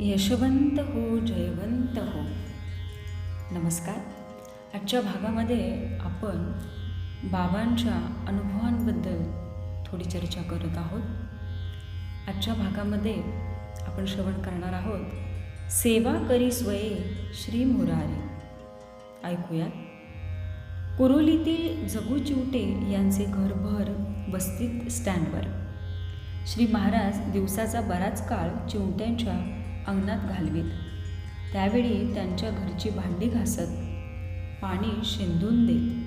यशवंत हो जयवंत हो. नमस्कार. आजच्या भागामध्ये आपण बाबांच्या अनुभवांबद्दल थोडी चर्चा करत आहोत. आजच्या भागामध्ये आपण श्रवण करणार आहोत सेवा करी स्वये श्री मुरारी. ऐकूयात. कुरोलीतील जगू चिवटे यांचे घरभर वस्तीत स्टँडवर श्री महाराज दिवसाचा बराच काळ चिवट्यांच्या अंगणात घालवीत. त्यावेळी त्यांच्या घरची भांडी घासत पाणी शेंदून देत.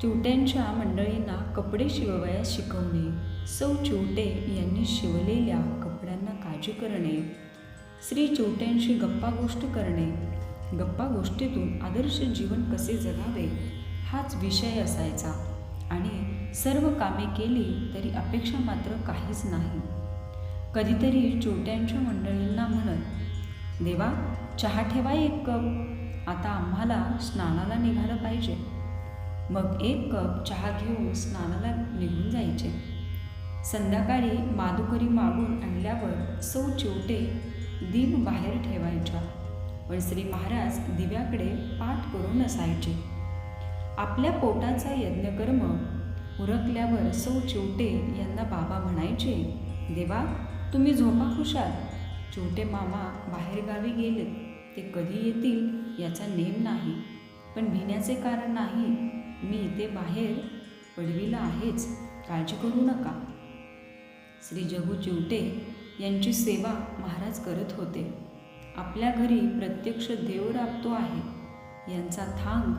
चिवट्यांच्या मंडळींना कपडे शिववयास शिकवणे सौ चिवटे यांनी शिवलेल्या कपड्यांना काळजी करणे श्री चिवट्यांशी गप्पा गोष्ट करणे गप्पा गोष्टीतून आदर्श जीवन कसे जगावे हाच विषय असायचा. आणि सर्व कामे केली तरी अपेक्षा मात्र काहीच नाही. कधीतरी चोट्यांच्या मंडळींना म्हणत देवा चहा ठेवा एक कप. आता आम्हाला स्नानाला निघालं पाहिजे. मग एक कप चहा घेऊन स्नानाला निघून जायचे. संध्याकाळी माधुकरी मागून आणल्यावर सौ चिवटे दीप बाहेर ठेवायच्या पण श्री महाराज दिव्याकडे पाठ करून असायचे. आपल्या पोटाचा यज्ञकर्म उरकल्यावर सौ चिवटे यांना बाबा म्हणायचे देवा तुम्ही झोपा खुशाल. चिवटे मामा बाहेरगावी गेलेत. ते कधी येतील याचा नेम नाही. पण भिण्याचे कारण नाही. मी इथे बाहेर पडवीला आहेच. काळजी करू नका. श्री जगू चिवटे यांची सेवा महाराज करत होते. आपल्या घरी प्रत्यक्ष देव राबतो आहे. यांचा थांग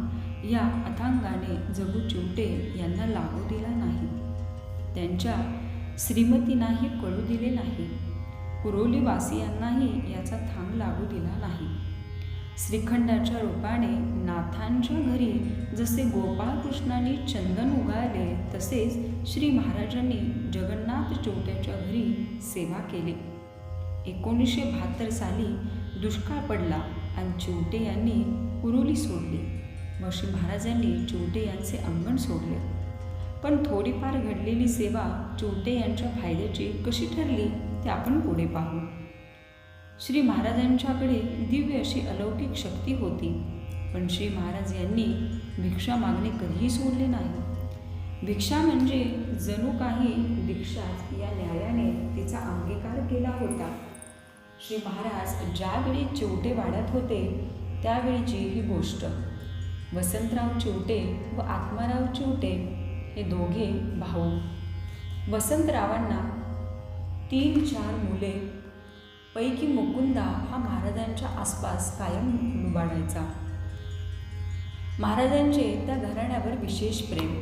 या अथांगाने जगू चिवटे यांना लागू दिला नाही. त्यांच्या श्रीमतींनाही कळू दिले नाही. कुरोलीवासियांनाही याचा थांग लागू दिला नाही. श्रीखंडाच्या रूपाने नाथांच्या घरी जसे गोपाळकृष्णांनी चंदन उगाळले तसेच श्री महाराजांनी जगन्नाथ चौट्याच्या घरी सेवा केली. एकोणीसशे बहात्तर साली दुष्काळ पडला आणि चिवटे यांनी कुरोली सोडली. व श्री महाराजांनी चिवटे यांचे अंगण सोडले. पण थोडीफार घडलेली सेवा चिवटे यांच्या फायद्याची कशी ठरली ते आपण पुढे पाहू. श्री महाराजांच्याकडे दिव्य अशी अलौकिक शक्ती होती पण श्री महाराज यांनी भिक्षा मागणे कधीही सोडले नाही. भिक्षा म्हणजे जणू काही दीक्षाच या न्यायाने तिचा अंगीकार केला होता. श्री महाराज ज्यावेळी चिवटे वाढत होते त्यावेळीची ही गोष्ट. वसंतराव चिवटे व आत्माराव चिवटे हे दोघे भाऊ. वसंतरावांना तीन चार मुले पैकी मुकुंदा हा महाराजांच्या आसपास कायम लुबाडायचा महाराजांचे त्या घराण्यावर विशेष प्रेम.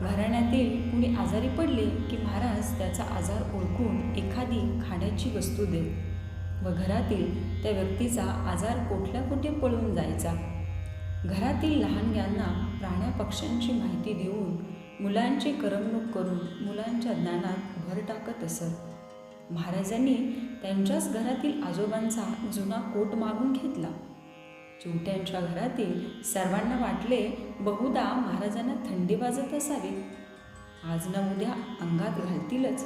घराण्यातील कुणी आजारी पडले की महाराज त्याचा आजार ओळखून एखादी खाण्याची वस्तू देत व घरातील त्या व्यक्तीचा आजार कुठल्या कुठे पळून जायचा? घरातील लहानग्यांना प्राण्या पक्ष्यांची माहिती देऊन मुलांची करमणूक करून मुलांच्या ज्ञानात भर टाकत असत. महाराजांनी त्यांच्याच घरातील आजोबांचा जुना कोट मागून घेतला. चिवट्यांच्या घरातील सर्वांना वाटले बहुधा महाराजांना थंडी वाजत असावी. आज ना उद्या अंगात घालतीलच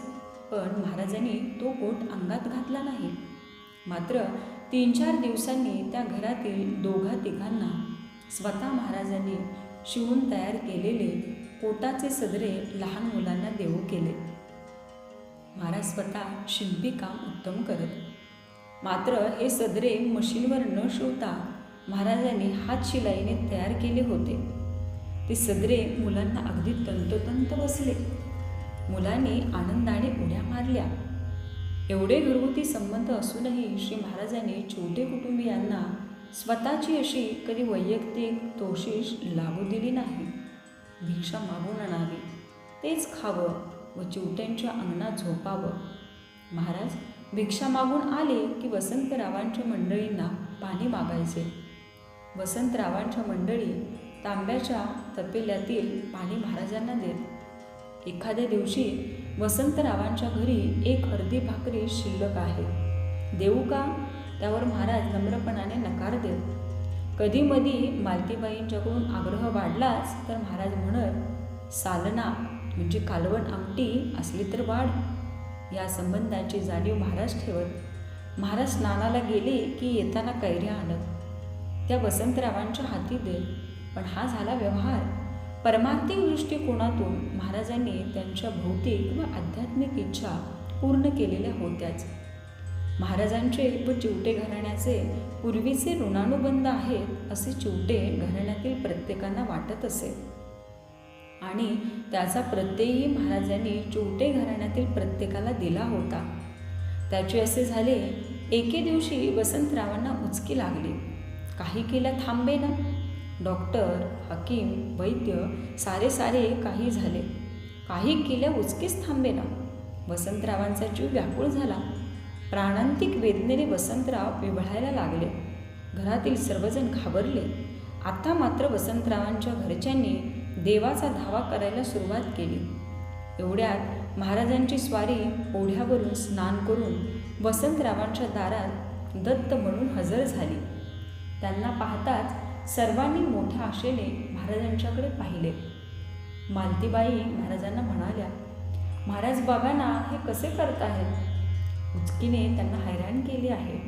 पण महाराजांनी तो कोट अंगात घातला नाही. मात्र तीन चार दिवसांनी त्या घरातील दोघा तिघांना स्वतः महाराजांनी शिवून तयार केलेले पोटाचे सदरे लहान मुलांना देऊ केले. महाराज स्वतः शिल्पी काम उत्तम करत. मात्र हे सदरे मशीनवर न शिवता महाराजांनी हातशिलाईने तयार केले होते. ते सदरे मुलांना अगदी तंतोतंत बसले. मुलांनी आनंदाने उड्या मारल्या. एवढे घरगुती संबंध असूनही श्री महाराजांनी छोटे कुटुंबियांना स्वतःची अशी कधी वैयक्तिक तोशिष लागू दिली नाही. भिक्षा मागून आणावी. तेच खावं व चिवट्यांच्या अंगणात झोपावं. महाराज भिक्षा मागून आले की वसंतरावांच्या मंडळींना पाणी मागायचे. वसंतरावांच्या मंडळी तांब्याच्या तपेल्यातील पाणी महाराजांना देत. एखाद्या दिवशी वसंतरावांच्या घरी एक हळदी भाकरी शिल्लक आहे. देऊ का? त्यावर महाराज नम्रपणाने नकार देत. कधीमधी मालतीबाईंच्याकडून आग्रह वाढलाच तर महाराज म्हणत सालना म्हणजे कालवण आमटी असली तर वाढ. या संबंधाची जाणीव महाराज ठेवत महाराज स्नानाला गेले की येताना कैऱ्या आणत त्या वसंतरावांच्या हाती देत पण हा झाला व्यवहार. परमार्थिक दृष्टिकोनातून महाराजांनी त्यांच्या भौतिक व आध्यात्मिक इच्छा पूर्ण केलेल्या होत्याच. महाराजांचे व चिवटे घराण्याचे पूर्वीचे ऋणानुबंध आहेत असे चिवटे घराण्यातील प्रत्येकांना वाटत असे. आणि त्याचा प्रत्ययही महाराजांनी चिवटे घराण्यातील प्रत्येकाला दिला होता. त्याचे असे झाले एके दिवशी वसंतरावांना उचकी लागली. काही केल्या थांबे ना डॉक्टर हकीम वैद्य सारे सारे काही झाले. काही केल्या उचकीच थांबे ना वसंतरावांचा जीव व्याकुळ झाला. प्राणांतिक वेदनेने वसंतराव विभळायला लागले. घरातील सर्वजण घाबरले. आता मात्र वसंतरावांच्या घरच्यांनी देवाचा धावा करायला सुरुवात केली. एवढ्यात महाराजांची स्वारी ओढ्यावरून स्नान करून वसंतरावांच्या दारात दत्त म्हणून हजर झाली. त्यांना पाहताच सर्वांनी मोठ्या आशेने महाराजांच्याकडे पाहिले. मालतीबाई महाराजांना म्हणाल्या महाराज बाबांना हे कसे करत आहेत उचकीने त्यांना हैराण केली आहे.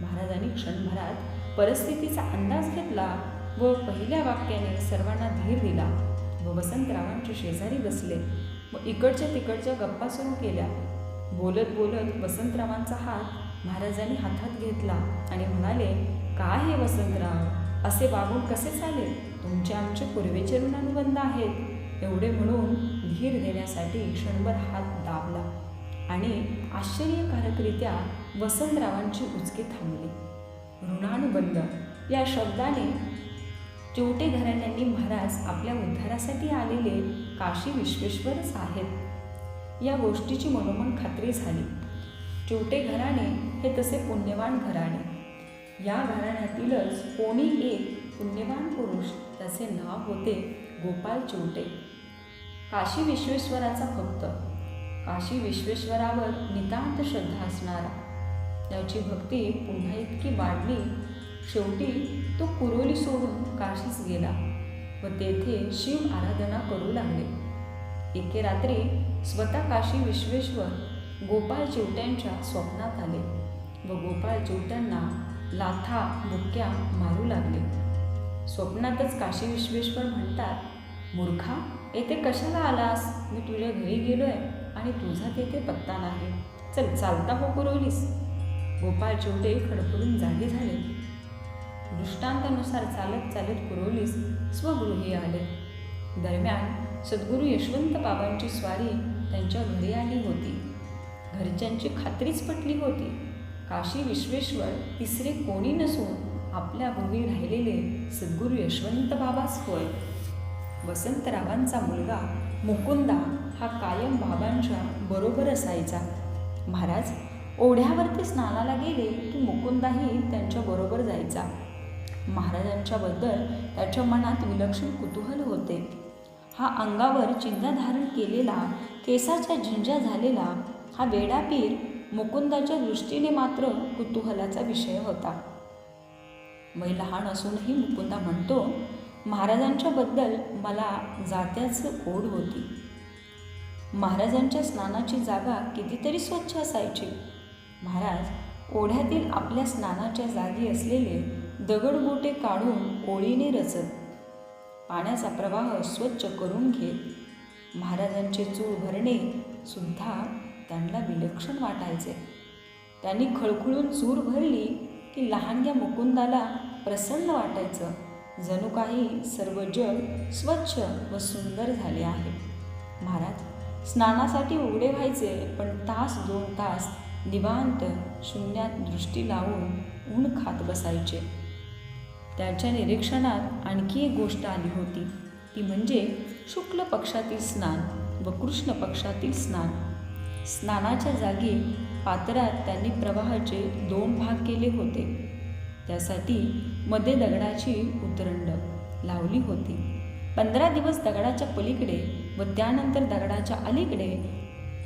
महाराजांनी क्षणभरात परिस्थितीचा अंदाज घेतला व पहिल्या वाक्याने सर्वांना धीर दिला. व वसंतरावांचे शेजारी बसले व इकडच्या तिकडच्या गप्पा सुरू केल्या. बोलत बोलत वसंतरावांचा हात महाराजांनी हातात घेतला आणि म्हणाले काय हे वसंतराव असे वागून कसे चालेल तुमचे आमचे पूर्वेचे ऋणानुबंध आहेत. एवढे म्हणून धीर देण्यासाठी क्षणभर हात दाबला आणि आश्चर्यकारकरित्या वसंतरावांची उचकी थांबली. ऋणानुबंध. या शब्दाने चोटे घराण्यांनी महाराज आपल्या उद्धारासाठी आलेले काशी विश्वेश्वरच आहेत या गोष्टीची मनोमन खात्री झाली. चोटे घराणे हे तसे पुण्यवान घराणे. या घराण्यातीलच कोणी एक पुण्यवान पुरुष त्याचे नाव होते गोपाल चोटे. काशी विश्वेश्वराचा भक्त. काशी विश्वेश्वरावर नितांत श्रद्धा असणारा. त्याची भक्ती पुन्हा इतकी वाढली शेवटी तो कुरोली सोडून काशीस गेला व तेथे शिव आराधना करू लागले. एके रात्री स्वतः काशी विश्वेश्वर गोपाळ चिवट्यांच्या स्वप्नात आले व गोपाळ चिवट्यांना लाथा मुक्या मारू लागले. स्वप्नातच काशी विश्वेश्वर म्हणतात मूर्खा येथे कशाला आलास? मी तुझ्या घरी गेलोय. आणि तुझा तेथे पत्ता नाही. चल चालता हो पुरवलीस. गोपाळ चिवटे खडखडून जागे झाले. दृष्टांतानुसार चालत चालत पुरवलीस स्वगृही आले. दरम्यान सद्गुरू यशवंत बाबांची स्वारी त्यांच्या घरी आली होती. घरच्यांची खात्रीच पटली होती. काशी विश्वेश्वर तिसरे कोणी नसून आपल्या भूमी राहिलेले सद्गुरू यशवंत बाबाच होय. वसंतरावांचा मुलगा मुकुंदा हा कायम बाबांच्या बरोबर असायचा. महाराज ओढ्यावरती स्नानाला गेले की मुकुंदाही त्यांच्या बरोबर जायचा. महाराजांच्याबद्दल त्याच्या मनात विलक्षण कुतूहल होते. हा अंगावर चिंता धारण केलेला केसाच्या झिंजा झालेला हा वेडापीर मुकुंदाच्या दृष्टीने मात्र कुतूहलाचा विषय होता. वय लहान असूनही मुकुंदा म्हणतो महाराजांच्याबद्दल मला जात्याचं ओढ होती. महाराजांच्या स्नानाची जागा कितीतरी स्वच्छ असायची. महाराज ओढ्यातील आपल्या स्नानाच्या जागी असलेले दगड मोठे काढून ओळीने रचत पाण्याचा प्रवाह स्वच्छ करून घेत महाराजांचे चूळ भरणे सुद्धा त्यांना विलक्षण वाटायचे. त्यांनी खळखळून चूर भरली की लहानग्या मुकुंदाला प्रसन्न वाटायचं. जणू काही सर्व जग स्वच्छ व सुंदर झाले आहे. महाराज स्नानासाठी उघडे व्हायचे पण तास दोन तास निवांत शून्यात दृष्टी लावून ऊन खात बसायचे. त्याच्या निरीक्षणात आणखी एक गोष्ट आली होती. ती म्हणजे शुक्ल पक्षातील स्नान व कृष्ण पक्षातील स्नान. स्नानाच्या जागी पात्रात त्यांनी प्रवाहाचे दोन भाग केले होते. त्यासाठी मध्ये दगडाची उतरंड लावली होती. पंधरा दिवस दगडाच्या पलीकडे व त्यानंतर दगडाच्या अलीकडे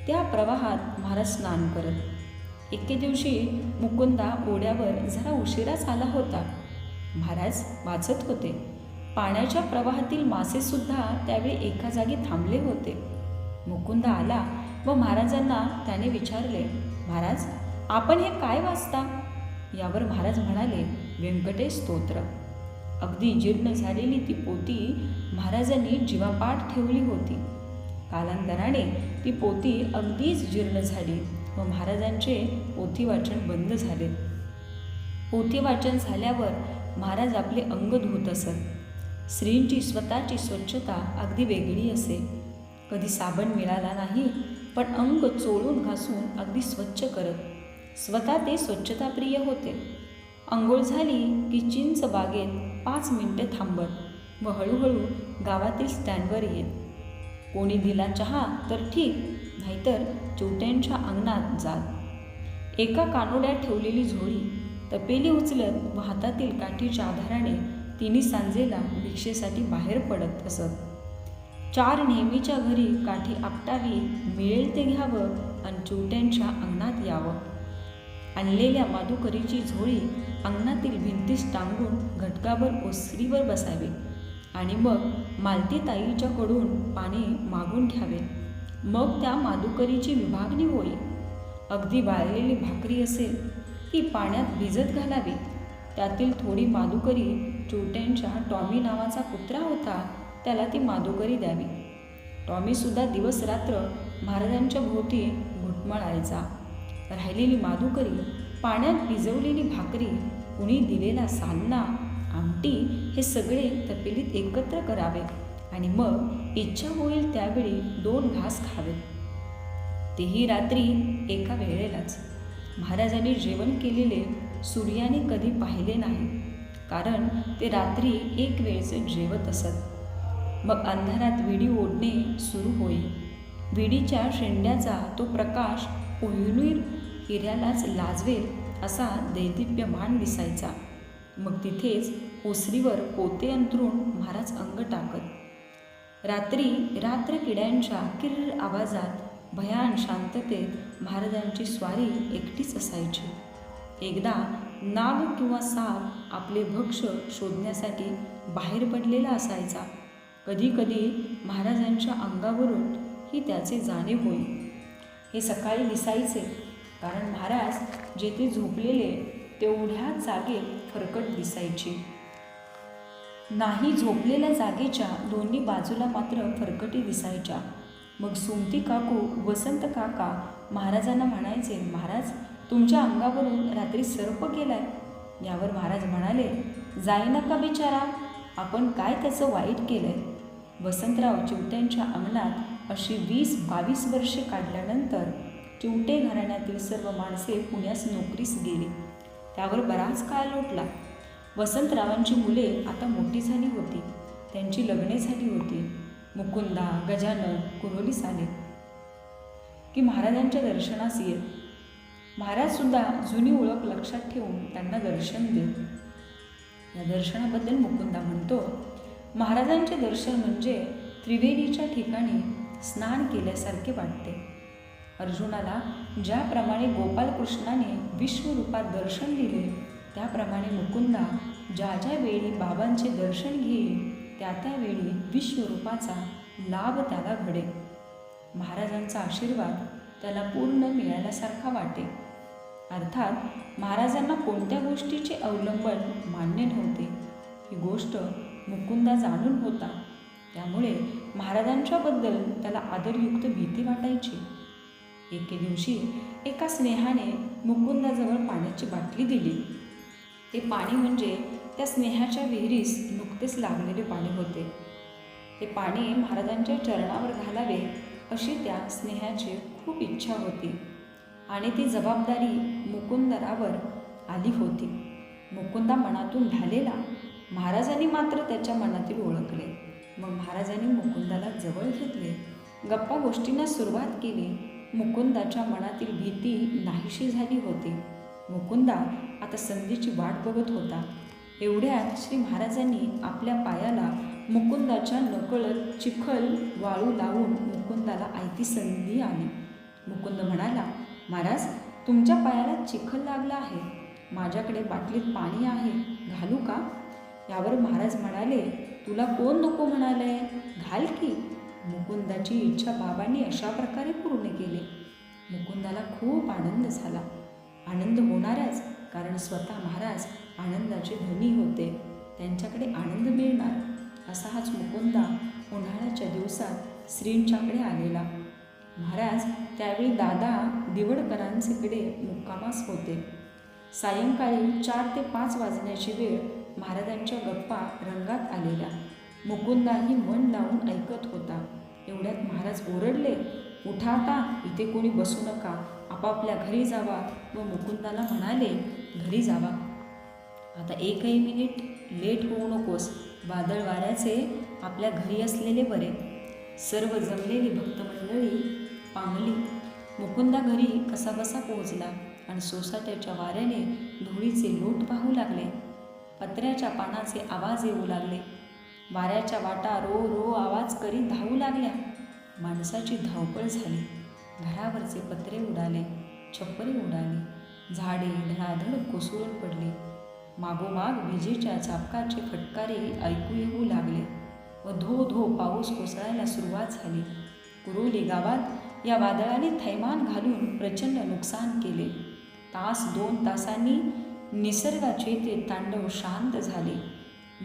त्या प्रवाहात महाराज स्नान करत. एके दिवशी मुकुंदा ओढ्यावर जरा उशिराच आला होता. महाराज वाचत होते. पाण्याच्या प्रवाहातील मासेसुद्धा त्यावेळी एका जागी थांबले होते. मुकुंदा आला व महाराजांना त्याने विचारले महाराज आपण हे काय वाचता? यावर महाराज म्हणाले व्यंकटेश स्तोत्र. अगदी जीर्ण झालेली ती पोती महाराजांनी जीवापाठ ठेवली होती. कालांतराने ती पोती अगदीच जीर्ण झाली व महाराजांचे पोथी वाचन बंद झाले. पोथी वाचन झाल्यावर महाराज आपले अंग धुत असत. स्त्रींची स्वतःची स्वच्छता अगदी वेगळी असे. कधी साबण मिळाला नाही पण अंग चोळून घासून अगदी स्वच्छ करत. स्वतः ते स्वच्छताप्रिय होते. अंघोळ झाली की चिंच बागेत पाच मिनिटे थांबत व हळूहळू गावातील स्टँडवर येत. कोणी दिला चहा तर ठीक नाहीतर चोट्यांच्या अंगणात जात. एका कानोड्यात ठेवलेली झोळी तपेली उचलत व हातातील काठीच्या आधाराने तिने सांजेला भिक्षेसाठी बाहेर पडत असत. चार नेहमीच्या घरी काठी आपटावी मिळेल ते घ्यावं आणि चोट्यांच्या अंगणात यावं. आणलेल्या माधुकरीची झोळी अंगणातील भिंतीस टांगून घटकाभर ओसरीवर बसावे आणि मग मालती ताईच्याकडून पाणी मागून घ्यावे. मग त्या माधुकरीची विभागणी होई अगदी वाळलेली भाकरी असेल ती पाण्यात भिजत घालावी. त्यातील थोडी माधुकरी चोट्यांच्या टॉमी नावाचा कुत्रा होता त्याला ती माधुकरी द्यावी. टॉमीसुद्धा दिवस रात्र महाराजांच्या भोवती घुटमळायचा. राहिलेली माधुकरी पाण्यात भिजवलेली भाकरी कुणी दिलेला सान्ना आमटी हे सगळे तपेलीत एकत्र करावे आणि मग इच्छा होईल त्यावेळी दोन घास खावेत तेही रात्री एका वेळेलाच. महाराजांनी जेवण केलेले सूर्याने कधी पाहिले नाही कारण ते रात्री एक वेळचे जेवत असत. मग अंधारात विडी ओढणे सुरू होई. विडीच्या शेंड्याचा तो प्रकाश कोहिनूर हिऱ्यालाच लाजवेल असा दैदिप्यमान दिसायचा. मग तिथेच ओसरीवर पोते अंतरून महाराज अंग टाकत. रात्री रात्र किड्यांच्या किर्र आवाजात भयान शांततेत महाराजांची स्वारी एकटीच असायची. एकदा नाग किंवा साप आपले भक्ष शोधण्यासाठी बाहेर पडलेला असायचा. कधीकधी महाराजांच्या अंगावरून ही त्याचे जाणे होईल हे सकाळी दिसायचे कारण महाराज जेथे झोपलेले तेवढ्या जागेत फरकट दिसायची. नाही झोपलेल्या जागेच्या दोन्ही बाजूला मात्र फरकटी दिसायच्या. मग सुमती काकू वसंत काका महाराजांना म्हणायचे महाराज तुमच्या अंगावरून रात्री सर्प गेलाय. यावर महाराज म्हणाले जाई नका बिचारा? आपण काय त्याचं वाईट केलंय? वसंतराव चिवट्यांच्या अंगणात अशी वीस बावीस वर्षे काढल्यानंतर चिवटे घराण्यातील सर्व माणसे पुण्यास नोकरीस गेली. त्यावर बराच काळ लोटला. वसंतरावांची मुले आता मोठी झाली होती. त्यांची लग्ने झाली होती. मुकुंदा गजानन कुरोलीस आले. की महाराजांच्या दर्शनास येत महाराजसुद्धा जुनी ओळख लक्षात ठेवून त्यांना दर्शन देत या दर्शनाबद्दल मुकुंदा म्हणतो महाराजांचे दर्शन म्हणजे त्रिवेणीच्या ठिकाणी स्नान केल्यासारखे वाटते. अर्जुनाला ज्याप्रमाणे गोपालकृष्णाने विश्वरूपात दर्शन दिले त्याप्रमाणे मुकुंदा ज्या ज्या वेळी बाबांचे दर्शन घेईल त्या त्यावेळी विश्वरूपाचा लाभ त्याला घडे महाराजांचा आशीर्वाद त्याला पूर्ण मिळाल्यासारखा वाटे अर्थात महाराजांना कोणत्या गोष्टीचे अवलंबन मान्य नव्हते ही गोष्ट मुकुंदा जाणून होता. त्यामुळे महाराजांच्याबद्दल त्याला आदरयुक्त भीती वाटायची. एके दिवशी एका स्नेहाने मुकुंदाजवळ पाण्याची बाटली दिली. ते पाणी म्हणजे त्या स्नेहाच्या विहिरीस नुकतेच लागलेले पाणी होते. ते पाणी महाराजांच्या चरणावर घालावे अशी त्या स्नेहाची खूप इच्छा होती आणि ती जबाबदारी मुकुंदरावर आली होती. मुकुंदा मनातून झालेला महाराजांनी मात्र त्याच्या मनातील ओळखले. मग महाराजांनी मुकुंदाला जवळ घेतले. गप्पा गोष्टींना सुरुवात केली. मुकुंदाच्या मनातील भीती नाहीशी झाली होती. मुकुंदा आता संधीची वाट बघत होता. एवढ्यात श्री महाराजांनी आपल्या पायाला मुकुंदाच्या नकळत चिखल वाळू लावून मुकुंदाला आयती संधी आली. मुकुंद म्हणाला महाराज तुमच्या पायाला चिखल लागला आहे. माझ्याकडे बाटलीत पाणी आहे. घालू का? यावर महाराज म्हणाले तुला कोण नको म्हणालंय घाल की. मुकुंदाची इच्छा बाबांनी अशा प्रकारे पूर्ण केली. मुकुंदाला खूप आनंद झाला. आनंद होणारच कारण स्वतः महाराज आनंदाचे धनी होते. त्यांच्याकडे आनंद मिळणार असा हाच मुकुंदा उन्हाळ्याच्या दिवसात श्रींच्याकडे आलेला. महाराज त्यावेळी दादा दिवडकरांचेकडे मुक्कामास होते. सायंकाळी चार ते पाच वाजण्याची वेळ महाराजांच्या गप्पा रंगात आलेल्या. मुकुंदाही मन लावून ऐकत होता. एवढ्यात महाराज ओरडले उठा आता इथे कोणी बसू नका. आपापल्या घरी जावा. व मुकुंदाला म्हणाले घरी जावा. आता एकही मिनिट लेट होऊ नकोस. वादळ वाऱ्याचे आपल्या घरी असलेले बरे. सर्व जमलेली भक्तमंडळी पांगली. मुकुंदा घरी कसाबसा पोहोचला आणि सोसाट्याच्या वाऱ्याने धुळीचे लोट पाहू लागले. पत्र्याच्या पानाचे आवाज येऊ लागले. वाऱ्याच्या वाटा रो रो आवाज करीत धावू लागल्या. माणसाची धावपळ झाली. घरावरचे पत्रे उडाले. छप्परे उडाली. झाडे धडाधड कोसळून पडले. मागोमाग विजेच्या चापकाचे फटकारे ऐकू येऊ लागले व धो धो पाऊस कोसळायला सुरुवात झाली. कुरोली गावात या वादळाने थैमान घालून प्रचंड नुकसान केले. तास दोन तासांनी निसर्गाचे ते तांडव शांत झाले.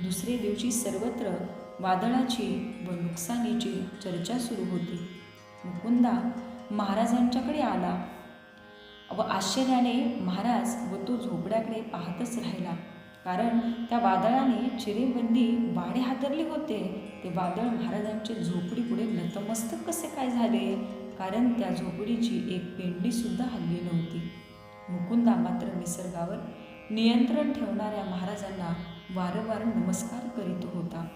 दुसरे दिवशी सर्वत्र वादळाची व नुकसानीची चर्चा सुरू होती. मुकुंदा महाराजांच्याकडे आला व आश्चर्याने महाराज व तो झोपड्याकडे पाहतच राहिला. कारण त्या वादळाने चिरेबंदी वाडे हातरले होते. ते वादळ महाराजांचे झोपडी पुढे नतमस्तक कसे काय झाले? कारण त्या झोपडीची एक पेंडीसुद्धा हल्ली नव्हती. मुकुंदा मात्र निसर्गावर नियंत्रण ठेवणाऱ्या महाराजांना वारंवार नमस्कार करीत होता.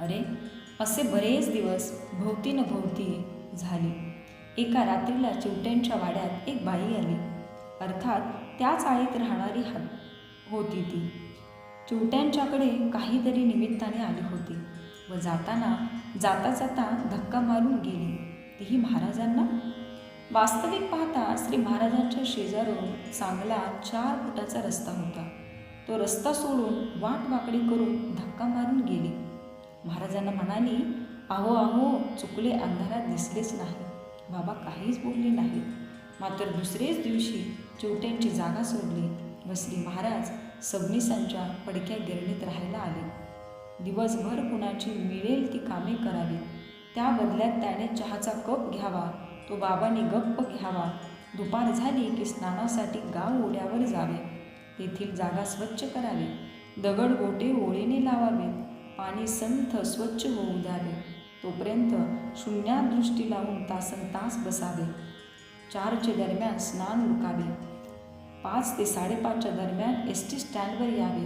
अरे असे बरेच दिवस भोवती न भोवती झाले. एका रात्रीला चिवट्यांच्या वाड्यात एक बाई आली. अर्थात त्याच आळीत राहणारी हा होती ती. चिवट्यांच्याकडे काहीतरी निमित्ताने आली होती व जाताना जाता जाता धक्का मारून गेली. तीही महाराजांना? वास्तविक पाहता श्री महाराजांच्या शेजारून चांगला चार फुटाचा रस्ता होता. तो रस्ता सोडून वाट वाकडी करून धक्का मारून गेली. महाराजांना म्हणाली आहो आहो चुकले अंधारात दिसलेच नाही. बाबा काहीच बोलले नाहीत. मात्र दुसरेच दिवशी चिवट्यांची जागा सोडली व श्री महाराज सबनीसांच्या पडक्या गिरणीत राहायला आले. दिवसभर कुणाची मिळेल ती कामे करावीत. त्या बदल्यात त्याने चहाचा कप घ्यावा तो बाबांनी गप्प घ्यावा. दुपार झाली की स्नानासाठी गाव ओढ्यावर जावे. तेथील जागा स्वच्छ करावी. दगड गोटे ओळीने लावावेत. पाणी संथ स्वच्छ होऊ द्यावे. तोपर्यंत शून्यात दृष्टी लावून तासन तास बसावे चारच्या दरम्यान स्नान उरकावे. पाच ते साडेपाचच्या दरम्यान एस टी स्टँडवर यावे.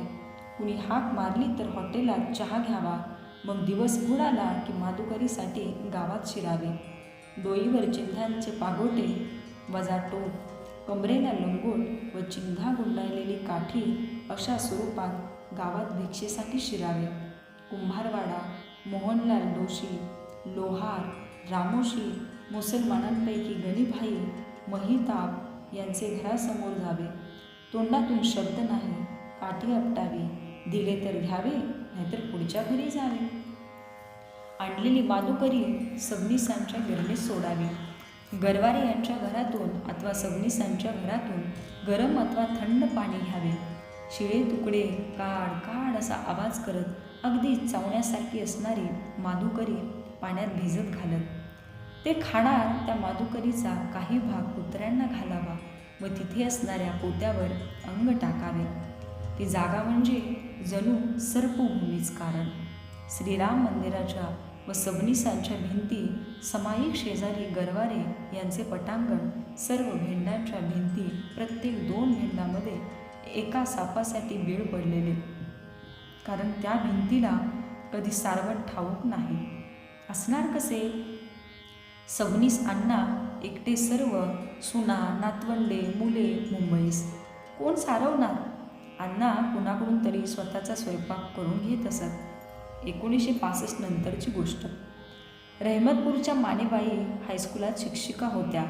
कुणी हाक मारली तर हॉटेलात चहा घ्यावा. मग दिवस बुडाला की माधुकरीसाठी गावात शिरावे. डोईवर चिंध्यांचे पागोटे वजा टोप कमरेला लंगोट व चिंधा गुंडाळलेली काठी अशा स्वरूपात गावात भिक्षेसाठी शिरावे. कुंभारवाडा मोहनलाल दोशी लोहार रामोशी मुसलमानांपैकी गणीभाई महिताब यांचे घरासमोर जावे. तोंडातून शब्द नाही काठी आपटावी दिले तर घ्यावे नाहीतर पुढच्या घरी जावे. आणलेली माधुकरी सबनीसांच्या गिरणीत सोडावी. गरवारे यांच्या घरातून अथवा सबनीसांच्या घरातून गरम अथवा थंड पाणी घ्यावे. शिळे तुकडे काड काड असा आवाज करत अगदी चावण्यासारखी असणारी माधुकरी पाण्यात भिजत घालत. ते खाणार त्या माधुकरीचा काही भाग कुत्र्यांना घालावा व तिथे असणाऱ्या पोत्यावर अंग टाकावे. ती जागा म्हणजे जणू सर्पभूमीच कारण. श्रीराम मंदिराच्या व सबनीसांच्या भिंती समायिक शेजारी गरवारे यांचे पटांगण सर्व भेंडांच्या भिंती प्रत्येक दोन भेंडामध्ये एका सापासाठी बीळ पडलेले. कारण त्या भिंतीला कधी सारवण ठाऊक नाही. असणार कसे? सबनीस अण्णा एकटे सर्व सुना नातवंडे मुले मुंबईस. कोण सारवणार? अण्णा कुणाकडून तरी स्वतःचा स्वयंपाक करून घेत असत. एकोणीसशे पासष्ट नंतरची गोष्ट. रहमतपूरच्या मानेबाई हायस्कुलात शिक्षिका होत्या.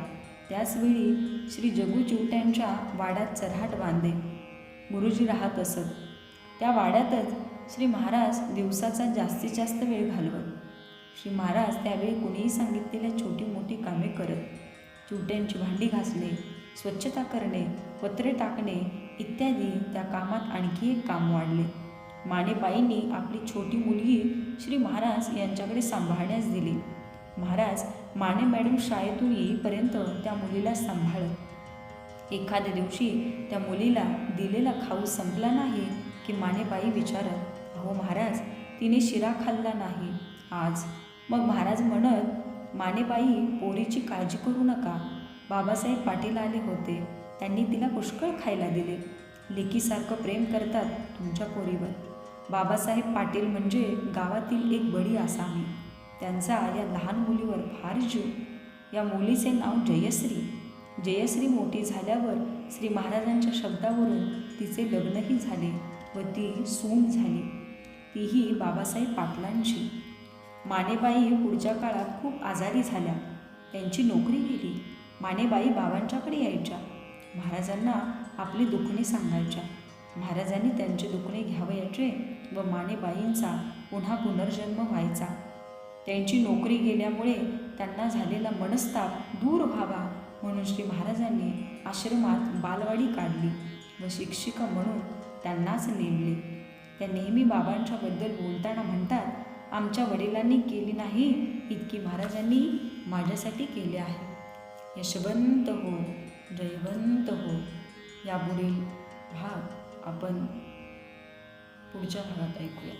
त्याचवेळी श्री जगू चिवट्यांच्या वाड्यात चरहाट बांधे गुरुजी राहत असत. त्या वाड्यातच श्री महाराज दिवसाचा जास्तीत जास्त वेळ घालवत. श्री महाराज त्यावेळी कुणीही सांगितलेल्या छोटी मोठी कामे करत. चिवट्यांची भांडी घासणे स्वच्छता करणे पत्रे टाकणे इत्यादी त्या कामात आणखी एक काम वाढले. मानेबाईंनी आपली छोटी मुलगी श्री महाराज यांच्याकडे सांभाळण्यास दिली. महाराज माने मॅडम शाळेतून येईपर्यंत त्या मुलीला सांभाळत. एखाद्या दिवशी त्या मुलीला दिलेला खाऊ संपला नाही की मानेबाई विचारत अहो महाराज तिने शिरा खाल्ला नाही. आज. मग महाराज म्हणत मानेबाई पोरीची काळजी करू नका. बाबासाहेब पाटील आले होते. त्यांनी तिला पुष्कळ खायला दिले. लेकीसारखं प्रेम करतात तुमच्या पोरीवर. बाबासाहेब पाटील म्हणजे गावातील एक बडी आसामी. त्यांचा या लहान मुलीवर फार जीव. या मुलीचे नाव जयश्री. जयश्री मोठी झाल्यावर श्री महाराजांच्या शब्दावरून तिचे लग्नही झाले व ती सून झाली. तीही बाबासाहेब पाटलांची. मानेबाई पुढच्या काळात खूप आजारी झाल्या. त्यांची नोकरी गेली. मानेबाई बाबांच्याकडे यायच्या. महाराजांना आपली दुखणे सांगायच्या. महाराजांनी त्यांचे दुखणे घ्यावयाचे व मानेबाईंचा पुन्हा पुनर्जन्म व्हायचा. त्यांची नोकरी गेल्यामुळे त्यांना झालेला मनस्ताप दूर व्हावा म्हणून श्री महाराजांनी आश्रमात बालवाडी काढली व शिक्षिका म्हणून त्यांनाच नेमले. त्या नेहमी बाबांच्याबद्दल बोलताना म्हणतात आमच्या वडिलांनी केली नाही इतकी महाराजांनी माझ्यासाठी केले आहे. यशवंत हो जयवंत हो यापुढील भाग. आपण पुढच्या भागात ऐकूया.